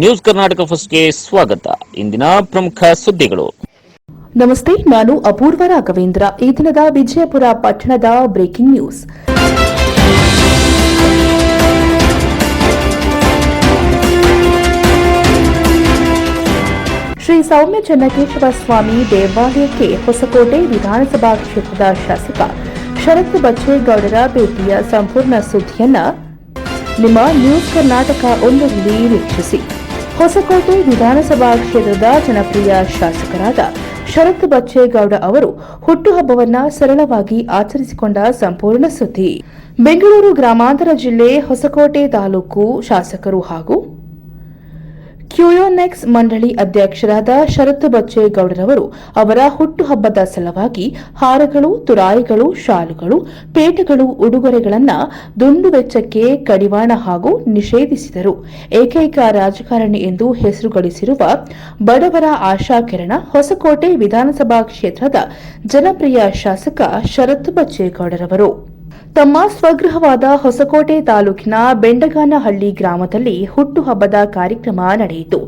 News Karnataka ಫಸ್ಟ್ಗೆ ಸ್ವಾಗತ. ಇಂದಿನ ಪ್ರಮುಖ ಸುದ್ದಿಗಳು. ನಮಸ್ತೆ, ನಾನು ಅಪೂರ್ವ ರಾಘವೇಂದ್ರ. ಈ ದಿನದ ವಿಜಯಪುರ ಪಟ್ಟಣದ ಬ್ರೇಕಿಂಗ್ ನ್ಯೂಸ್. ಶ್ರೀ ಸೌಮ್ಯ ಚನ್ನಕೇಶವ ಸ್ವಾಮಿ ದೇವಾಲಯಕ್ಕೆ ಹೊಸಕೋಟೆ ವಿಧಾನಸಭಾ ಕ್ಷೇತ್ರದ ಶಾಸಕ ಶರತ್ ಬಚ್ಚೇಗೌಡರ ಭೇಟಿಯ ಸಂಪೂರ್ಣ ಸುದ್ದಿಯನ್ನ ನಿಮ್ಮ ನ್ಯೂಸ್ ಕರ್ನಾಟಕ ಒಂದರಲ್ಲಿ ವೀಕ್ಷಿಸಿ. ಹೊಸಕೋಟೆ ವಿಧಾನಸಭಾ ಕ್ಷೇತ್ರದ ಜನಪ್ರಿಯ ಶಾಸಕರಾದ ಶರತ್ ಬಚ್ಚೇಗೌಡ ಅವರು ಹುಟ್ಟುಹಬ್ಬವನ್ನ ಸರಳವಾಗಿ ಆಚರಿಸಿಕೊಂಡ ಸಂಪೂರ್ಣ ಸುದ್ದಿ. ಬೆಂಗಳೂರು ಗ್ರಾಮಾಂತರ ಜಿಲ್ಲೆ ಹೊಸಕೋಟೆ ತಾಲೂಕು ಶಾಸಕರು ಹಾಗೂ ಕ್ಯೂಯೋನೆಕ್ಸ್ ಮಂಡಳಿ ಅಧ್ಯಕ್ಷರಾದ ಶರತ್ ಬಚ್ಚೇಗೌಡರವರು ಅವರ ಹುಟ್ಟುಹಬ್ಬದ ಸಲುವಾಗಿ ಹಾರಗಳು, ತುರಾಯಿಗಳು, ಶಾಲುಗಳು, ಪೇಟೆಗಳು, ಉಡುಗೊರೆಗಳನ್ನು ದುಂಡು ವೆಚ್ಚಕ್ಕೆ ಕಡಿವಾಣ ಹಾಗೂ ನಿಷೇಧಿಸಿದರು. ಏಕೈಕ ರಾಜಕಾರಣಿ ಎಂದು ಹೆಸರು ಗಳಿಸಿರುವ ಬಡವರ ಆಶಾಕಿರಣ ಹೊಸಕೋಟೆ ವಿಧಾನಸಭಾ ಕ್ಷೇತ್ರದ ಜನಪ್ರಿಯ ಶಾಸಕ ಶರತ್ ಬಚ್ಚೇಗೌಡರವರು. ತಮ್ಮ ಸ್ವಗೃಹವಾದ ಹೊಸಕೋಟೆ ತಾಲೂಕಿನ ಬೆಂಡಗಾನಹಳ್ಳಿ ಗ್ರಾಮದಲ್ಲಿ ಹುಟ್ಟುಹಬ್ಬದ ಕಾರ್ಯಕ್ರಮ ನಡೆಯಿತು.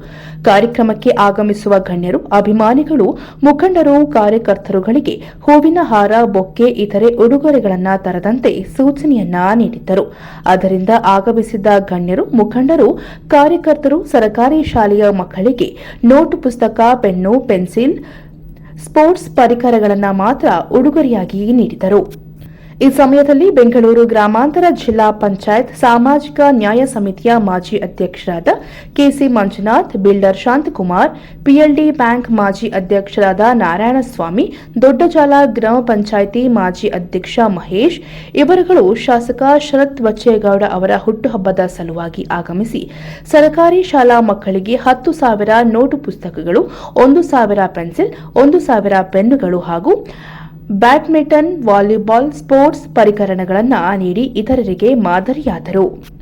ಕಾರ್ಯಕ್ರಮಕ್ಕೆ ಆಗಮಿಸುವ ಗಣ್ಯರು, ಅಭಿಮಾನಿಗಳು, ಮುಖಂಡರು, ಕಾರ್ಯಕರ್ತರುಗಳಿಗೆ ಹೂವಿನ ಹಾರ, ಬೊಕ್ಕೆ, ಇತರೆ ಉಡುಗೊರೆಗಳನ್ನು ತರದಂತೆ ಸೂಚನೆಯನ್ನ ನೀಡಿದ್ದರು. ಅದರಿಂದ ಆಗಮಿಸಿದ್ದ ಗಣ್ಯರು, ಮುಖಂಡರು, ಕಾರ್ಯಕರ್ತರು, ಸರ್ಕಾರಿ ಶಾಲೆಯ ಮಕ್ಕಳಿಗೆ ನೋಟ್ ಪುಸ್ತಕ, ಪೆನ್ನು, ಪೆನ್ಸಿಲ್, ಸ್ಪೋರ್ಟ್ಸ್ ಪರಿಕರಗಳನ್ನು ಮಾತ್ರ ಉಡುಗೊರೆಯಾಗಿ ನೀಡಿದರು. ಈ ಸಮಯದಲ್ಲಿ ಬೆಂಗಳೂರು ಗ್ರಾಮಾಂತರ ಜಿಲ್ಲಾ ಪಂಚಾಯತ್ ಸಾಮಾಜಿಕ ನ್ಯಾಯ ಸಮಿತಿಯ ಮಾಜಿ ಅಧ್ಯಕ್ಷರಾದ KC Manjunath, builder Shanthakumar, PLD bank ಮಾಜಿ ಅಧ್ಯಕ್ಷರಾದ ನಾರಾಯಣಸ್ವಾಮಿ, ದೊಡ್ಡಜಾಲ ಗ್ರಾಮ ಪಂಚಾಯಿತಿ ಮಾಜಿ ಅಧ್ಯಕ್ಷ ಮಹೇಶ್ ಇವರುಗಳು ಶಾಸಕ ಶರತ್ ಬಚ್ಚೇಗೌಡ ಅವರ ಹುಟ್ಟುಹಬ್ಬದ ಸಲುವಾಗಿ ಆಗಮಿಸಿ ಸರ್ಕಾರಿ ಶಾಲಾ ಮಕ್ಕಳಿಗೆ ಹತ್ತು ಸಾವಿರ ನೋಟು ಪುಸ್ತಕಗಳು, ಒಂದು ಸಾವಿರ ಪೆನ್ಸಿಲ್, ಒಂದು ಸಾವಿರ ಪೆನ್ನುಗಳು ಹಾಗೂ ಬ್ಯಾಡ್ಮಿಂಟನ್ ವಾಲಿಬಾಲ್ ಸ್ಪೋರ್ಟ್ಸ್ ಪರಿಕರಣಗಳನ್ನು ನೀಡಿ ಇತರರಿಗೆ ಮಾದರಿಯಾದರು.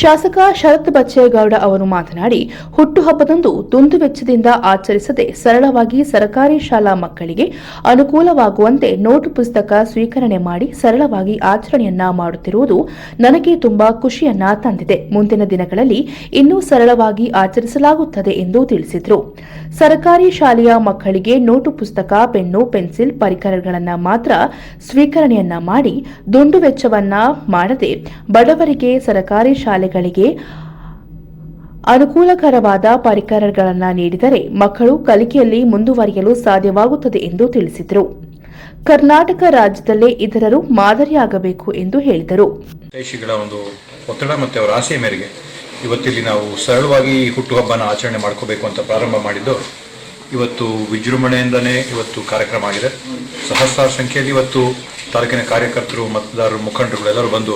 ಶಾಸಕ ಶರತ್ ಬಚ್ಚೇಗೌಡ ಅವರು ಮಾತನಾಡಿ, ಹುಟ್ಟುಹಬ್ಬದಂದು ದುಂದು ವೆಚ್ಚದಿಂದ ಆಚರಿಸದೆ ಸರಳವಾಗಿ ಸರ್ಕಾರಿ ಶಾಲಾ ಮಕ್ಕಳಿಗೆ ಅನುಕೂಲವಾಗುವಂತೆ ನೋಟು ಪುಸ್ತಕ ಸ್ವೀಕರಣೆ ಮಾಡಿ ಸರಳವಾಗಿ ಆಚರಣೆಯನ್ನ ಮಾಡುತ್ತಿರುವುದು ನನಗೆ ತುಂಬಾ ಖುಷಿಯನ್ನ ತಂದಿದೆ. ಮುಂದಿನ ದಿನಗಳಲ್ಲಿ ಇನ್ನೂ ಸರಳವಾಗಿ ಆಚರಿಸಲಾಗುತ್ತದೆ ಎಂದು ತಿಳಿಸಿದರು. ಸರ್ಕಾರಿ ಶಾಲೆಯ ಮಕ್ಕಳಿಗೆ ನೋಟು ಪುಸ್ತಕ, ಪೆನ್ನು, ಪೆನ್ಸಿಲ್ ಪರಿಕರಗಳನ್ನು ಮಾತ್ರ ಸ್ವೀಕರಣೆಯನ್ನ ಮಾಡಿ, ದುಂಡು ವೆಚ್ಚವನ್ನ ಮಾಡದೆ ಬಡವರಿಗೆ ಸರ್ಕಾರಿ ಶಾಲೆಗಳಿಗೆ ಅನುಕೂಲಕರವಾದ ಪರಿಕರಗಳನ್ನು ನೀಡಿದರೆ ಮಕ್ಕಳು ಕಲಿಕೆಯಲ್ಲಿ ಮುಂದುವರಿಯಲು ಸಾಧ್ಯವಾಗುತ್ತದೆ ಎಂದು ತಿಳಿಸಿದರು. ಕರ್ನಾಟಕ ರಾಜ್ಯದಲ್ಲೇ ಇತರರು ಮಾದರಿಯಾಗಬೇಕು ಎಂದು ಹೇಳಿದರು. ಒಂದು ಒತ್ತಡ ಮತ್ತು ಅವರ ಆಸೆಯ ಮೇರೆಗೆ ಇವತ್ತಿಲ್ಲಿ ನಾವು ಸರಳವಾಗಿ ಹುಟ್ಟುಹಬ್ಬನ ಆಚರಣೆ ಮಾಡ್ಕೋಬೇಕು ಅಂತ ಪ್ರಾರಂಭ ಮಾಡಿದ್ದು ಇವತ್ತು ವಿಜೃಂಭಣೆಯಿಂದನೇ ಇವತ್ತು ಕಾರ್ಯಕ್ರಮ ಆಗಿದೆ. ಸಹಸ್ರಾರು ಸಂಖ್ಯೆಯಲ್ಲಿ ಇವತ್ತು ತಾಲೂಕಿನ ಕಾರ್ಯಕರ್ತರು, ಮತದಾರರು ಮುಖಂಡರುಗಳು ಎಲ್ಲರೂ ಬಂದು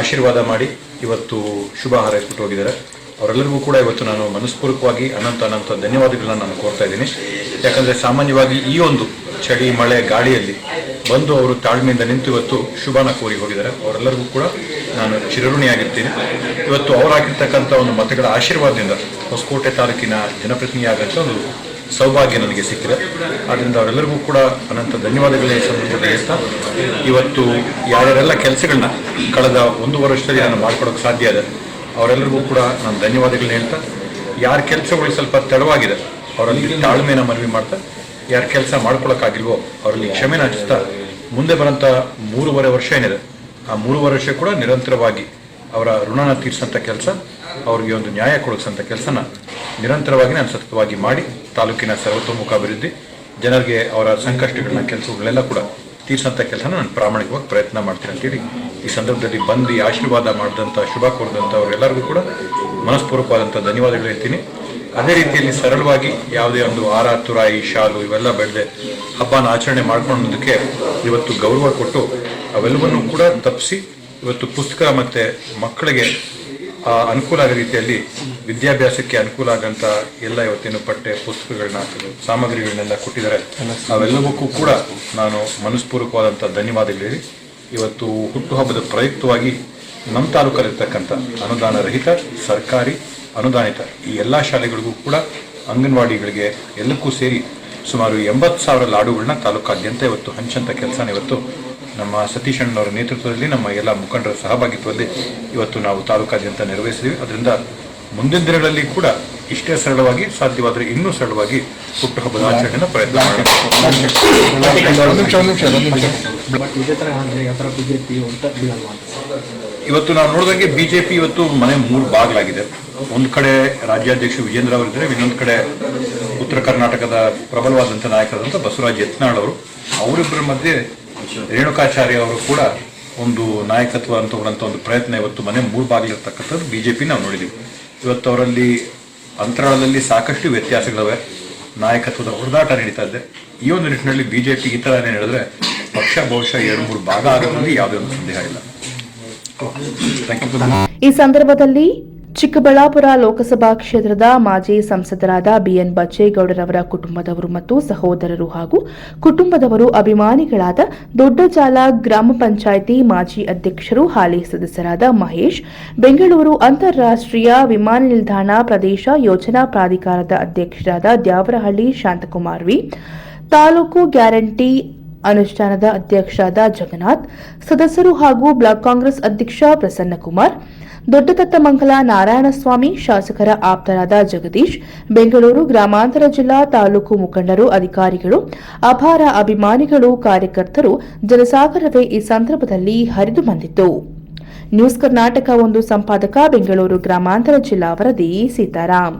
ಆಶೀರ್ವಾದ ಮಾಡಿ ಇವತ್ತು ಶುಭ ಹಾರೈಸ್ಬಿಟ್ಟು ಹೋಗಿದ್ದಾರೆ. ಅವರೆಲ್ಲರಿಗೂ ಕೂಡ ಇವತ್ತು ನಾನು ಮನಸ್ಪೂರ್ವಕವಾಗಿ ಅನಂತ ಅನಂತ ಧನ್ಯವಾದಗಳನ್ನ ನಾನು ಕೋರ್ತಾ ಇದ್ದೀನಿ. ಯಾಕಂದರೆ ಸಾಮಾನ್ಯವಾಗಿ ಈ ಒಂದು ಚಳಿ, ಮಳೆ, ಗಾಳಿಯಲ್ಲಿ ಬಂದು ಅವರು ತಾಳ್ಮೆಯಿಂದ ನಿಂತು ಇವತ್ತು ಶುಭನ ಕೋರಿ ಹೋಗಿದ್ದಾರೆ. ಅವರೆಲ್ಲರಿಗೂ ಕೂಡ ನಾನು ಚಿರಋಣಿಯಾಗಿರ್ತೀನಿ. ಇವತ್ತು ಅವರಾಗಿರ್ತಕ್ಕಂಥ ಒಂದು ಮತಗಳ ಆಶೀರ್ವಾದದಿಂದ ಹೊಸಕೋಟೆ ತಾಲೂಕಿನ ಜನಪ್ರತಿನಿಧಿಯಾಗಂತ ಒಂದು ಸೌಭಾಗ್ಯ ನನಗೆ ಸಿಕ್ಕಿದೆ. ಆದ್ದರಿಂದ ಅವರೆಲ್ಲರಿಗೂ ಕೂಡ ಅನಂತ ಧನ್ಯವಾದಗಳೇ ಹೇಳ್ತಾ ಇವತ್ತು ಯಾರ್ಯಾರೆಲ್ಲ ಕೆಲಸಗಳನ್ನ ಕಳೆದ ಒಂದು ವರ್ಷದಲ್ಲಿ ನಾನು ಮಾಡ್ಕೊಡೋಕೆ ಸಾಧ್ಯ ಇದೆ, ಅವರೆಲ್ಲರಿಗೂ ಕೂಡ ನಾನು ಧನ್ಯವಾದಗಳನ್ನ ಹೇಳ್ತಾ, ಯಾರ ಕೆಲಸಗಳು ಸ್ವಲ್ಪ ತಡವಾಗಿದೆ ಅವರಲ್ಲಿ ತಾಳ್ಮೆನ ಮನವಿ ಮಾಡ್ತಾ, ಯಾರ ಕೆಲಸ ಮಾಡ್ಕೊಳಕ್ಕಾಗಿಲ್ವೋ ಅವರಲ್ಲಿ ಕ್ಷಮೆನ ಹಚ್ಚಿಸ್ತಾ ಮುಂದೆ ಬರೋಂಥ ಮೂರುವರೆ ವರ್ಷ ಏನಿದೆ, ಆ ಮೂರುವರೆ ವರ್ಷ ಕೂಡ ನಿರಂತರವಾಗಿ ಅವರ ಋಣನ ತೀರಿಸಂಥ ಕೆಲಸ, ಅವ್ರಿಗೆ ಒಂದು ನ್ಯಾಯ ಕೊಡಿಸೋಂಥ ಕೆಲಸನ ನಿರಂತರವಾಗಿ ನಾನು ಸತತವಾಗಿ ಮಾಡಿ ತಾಲೂಕಿನ ಸರ್ವತೋಮುಖ ಅಭಿವೃದ್ಧಿ, ಜನರಿಗೆ ಅವರ ಸಂಕಷ್ಟಗಳನ್ನ ಕೆಲಸಗಳನ್ನೆಲ್ಲ ಕೂಡ ತೀರ್ಸಂಥ ಕೆಲಸನ ನಾನು ಪ್ರಾಮಾಣಿಕವಾಗಿ ಪ್ರಯತ್ನ ಮಾಡ್ತೀನಿ ಅಂತೇಳಿ ಈ ಸಂದರ್ಭದಲ್ಲಿ ಬಂದು ಆಶೀರ್ವಾದ ಮಾಡಿದಂಥ ಶುಭ ಕೋರಿದಂತ ಅವರೆಲ್ಲರಿಗೂ ಕೂಡ ಮನಸ್ಪೂರ್ವಕವಾದಂಥ ಧನ್ಯವಾದಗಳು ಹೇಳ್ತೀನಿ. ಅದೇ ರೀತಿಯಲ್ಲಿ ಸರಳವಾಗಿ ಯಾವುದೇ ಒಂದು ಆರ, ತುರಾಯಿ, ಶಾಲು ಇವೆಲ್ಲ ಬೆಳೆದೆ ಹಬ್ಬನ ಆಚರಣೆ ಮಾಡ್ಕೊಂಡೋದಕ್ಕೆ ಇವತ್ತು ಗೌರವ ಕೊಟ್ಟು ಅವೆಲ್ಲವನ್ನೂ ಕೂಡ ತಪ್ಪಿಸಿ ಇವತ್ತು ಪುಸ್ತಕ ಮತ್ತು ಮಕ್ಕಳಿಗೆ ಅನುಕೂಲ ಆಗೋ ರೀತಿಯಲ್ಲಿ ವಿದ್ಯಾಭ್ಯಾಸಕ್ಕೆ ಅನುಕೂಲ ಆಗಂತ ಎಲ್ಲ ಇವತ್ತಿನ ಪಠ್ಯ ಪುಸ್ತಕಗಳನ್ನ ಸಾಮಗ್ರಿಗಳನ್ನೆಲ್ಲ ಕೊಟ್ಟಿದ್ದಾರೆ. ಅವೆಲ್ಲವಕ್ಕೂ ಕೂಡ ನಾನು ಮನಸ್ಪೂರ್ವಕವಾದಂಥ ಹೇಳಿ ಇವತ್ತು ಹುಟ್ಟುಹಬ್ಬದ ಪ್ರಯುಕ್ತವಾಗಿ ನಮ್ಮ ತಾಲೂಕಲ್ಲಿರ್ತಕ್ಕಂಥ ಅನುದಾನ ರಹಿತ ಸರ್ಕಾರಿ, ಅನುದಾನಿತ ಈ ಎಲ್ಲ ಶಾಲೆಗಳಿಗೂ ಕೂಡ ಅಂಗನವಾಡಿಗಳಿಗೆ ಎಲ್ಲಕ್ಕೂ ಸೇರಿ ಸುಮಾರು ಎಂಬತ್ತು ಸಾವಿರ ಲಾಡುಗಳನ್ನ ತಾಲೂಕಾದ್ಯಂತ ಇವತ್ತು ಹಂಚಂತ ಕೆಲಸನ ಇವತ್ತು ನಮ್ಮ ಸತೀಶ್ ಅಣ್ಣವರ ನೇತೃತ್ವದಲ್ಲಿ ನಮ್ಮ ಎಲ್ಲ ಮುಖಂಡರ ಸಹಭಾಗಿತ್ವದಲ್ಲಿ ಇವತ್ತು ನಾವು ತಾಲೂಕಾದ್ಯಂತ ನೆರವೇರಿಸಿದ್ವಿ ಅದರಿಂದ ಮುಂದಿನ ದಿನಗಳಲ್ಲಿ ಕೂಡ ಇಷ್ಟೇ ಸರಳವಾಗಿ ಸಾಧ್ಯವಾದರೆ ಇನ್ನೂ ಸರಳವಾಗಿ ಹುಟ್ಟುಹಬ್ಬದ ಆಚರಣೆಯನ್ನು ಪ್ರಯತ್ನ ಇವತ್ತು ನಾವು ನೋಡಿದಂಗೆ ಬಿಜೆಪಿ ಇವತ್ತು ಮನೆ ಮೂರು ಬಾಗಿಲಾಗಿದೆ ಒಂದು ಕಡೆ ರಾಜ್ಯಾಧ್ಯಕ್ಷ ವಿಜೇಂದ್ರ ಅವರಿದ್ದಾರೆ, ಇನ್ನೊಂದು ಕಡೆ ಉತ್ತರ ಕರ್ನಾಟಕದ ಪ್ರಬಲವಾದಂಥ ನಾಯಕರಾದಂಥ ಬಸವರಾಜ್ ಯತ್ನಾಳ್ ಅವರು. ಅವರಿಬ್ಬರ ಮಧ್ಯೆ ರೇಣುಕಾಚಾರ್ಯ ಅವರು ಕೂಡ ಒಂದು ನಾಯಕತ್ವ ಅಂತ ಒಂದು ಪ್ರಯತ್ನ ಇವತ್ತು ಮನೆ ಮೂರು ಬಾಗಿಲಿರ್ತಕ್ಕಂಥದ್ದು ಬಿಜೆಪಿ ನಾವು ನೋಡಿದ್ದೀವಿ ಇವತ್ತು ಅವರಲ್ಲಿ ಅಂತರಾಳದಲ್ಲಿ ಸಾಕಷ್ಟು ವ್ಯತ್ಯಾಸಗಳಿವೆ. ನಾಯಕತ್ವದ ಹುಡುದಾಟ ನಡೀತಾ ಇದೆ. ಈ ಒಂದು ನಿಟ್ಟಿನಲ್ಲಿ ಬಿಜೆಪಿ ಈ ಥರನೇ ನಡೆದ್ರೆ ಪಕ್ಷ ಬಹುಶಃ ಎರಡು ಮೂರು ಭಾಗ ಆಗೋದ್ರಲ್ಲಿ ಯಾವುದೇ ಒಂದು ಸಂದೇಹ ಇಲ್ಲ. ಈ ಸಂದರ್ಭದಲ್ಲಿ ಚಿಕ್ಕಬಳ್ಳಾಪುರ ಲೋಕಸಭಾ ಕ್ಷೇತ್ರದ ಮಾಜಿ ಸಂಸದರಾದ ಬಿಎನ್ ಬಚ್ಚೇಗೌಡರವರ ಕುಟುಂಬದವರು ಮತ್ತು ಸಹೋದರರು ಹಾಗೂ ಕುಟುಂಬದವರು ಅಭಿಮಾನಿಗಳಾದ ದೊಡ್ಡಜಾಲ ಗ್ರಾಮ ಪಂಚಾಯಿತಿ ಮಾಜಿ ಅಧ್ಯಕ್ಷರು, ಹಾಲಿ ಸದಸ್ಯರಾದ ಮಹೇಶ್, ಬೆಂಗಳೂರು ಅಂತಾರಾಷ್ಟ್ರೀಯ ವಿಮಾನ ನಿಲ್ದಾಣ ಪ್ರದೇಶ ಯೋಜನಾ ಪ್ರಾಧಿಕಾರದ ಅಧ್ಯಕ್ಷರಾದ ದ್ಯಾವರಹಳ್ಳಿ ಶಾಂತಕುಮಾರ್ ವಿ, ತಾಲೂಕು ಗ್ಯಾರಂಟಿ ಅನುಷ್ಠಾನದ ಅಧ್ಯಕ್ಷರಾದ ಜಗನ್ನಾಥ್, ಸದಸ್ಯರು ಹಾಗೂ ಬ್ಲಾಕ್ ಕಾಂಗ್ರೆಸ್ ಅಧ್ಯಕ್ಷ ಪ್ರಸನ್ನಕುಮಾರ್ ದೊಡ್ಡದತ್ತಮಂಗಲ ನಾರಾಯಣಸ್ವಾಮಿ ಶಾಸಕರ ಆಪ್ತರಾದ ಜಗದೀಶ್, ಬೆಂಗಳೂರು ಗ್ರಾಮಾಂತರ ಜಿಲ್ಲಾ ತಾಲೂಕು ಮುಖಂಡರು, ಅಧಿಕಾರಿಗಳು, ಅಪಾರ ಅಭಿಮಾನಿಗಳು, ಕಾರ್ಯಕರ್ತರು ಜನಸಾಗರವೇ ಈ ಸಂದರ್ಭದಲ್ಲಿ ಹರಿದು ಬಂದಿತ್ತು. ನ್ಯೂಸ್ ಕರ್ನಾಟಕ ಒಂದು ಸಂಪಾದಕ, ಬೆಂಗಳೂರು ಗ್ರಾಮಾಂತರ ಜಿಲ್ಲಾ ವರದಿ ಸೀತಾರಾಮ್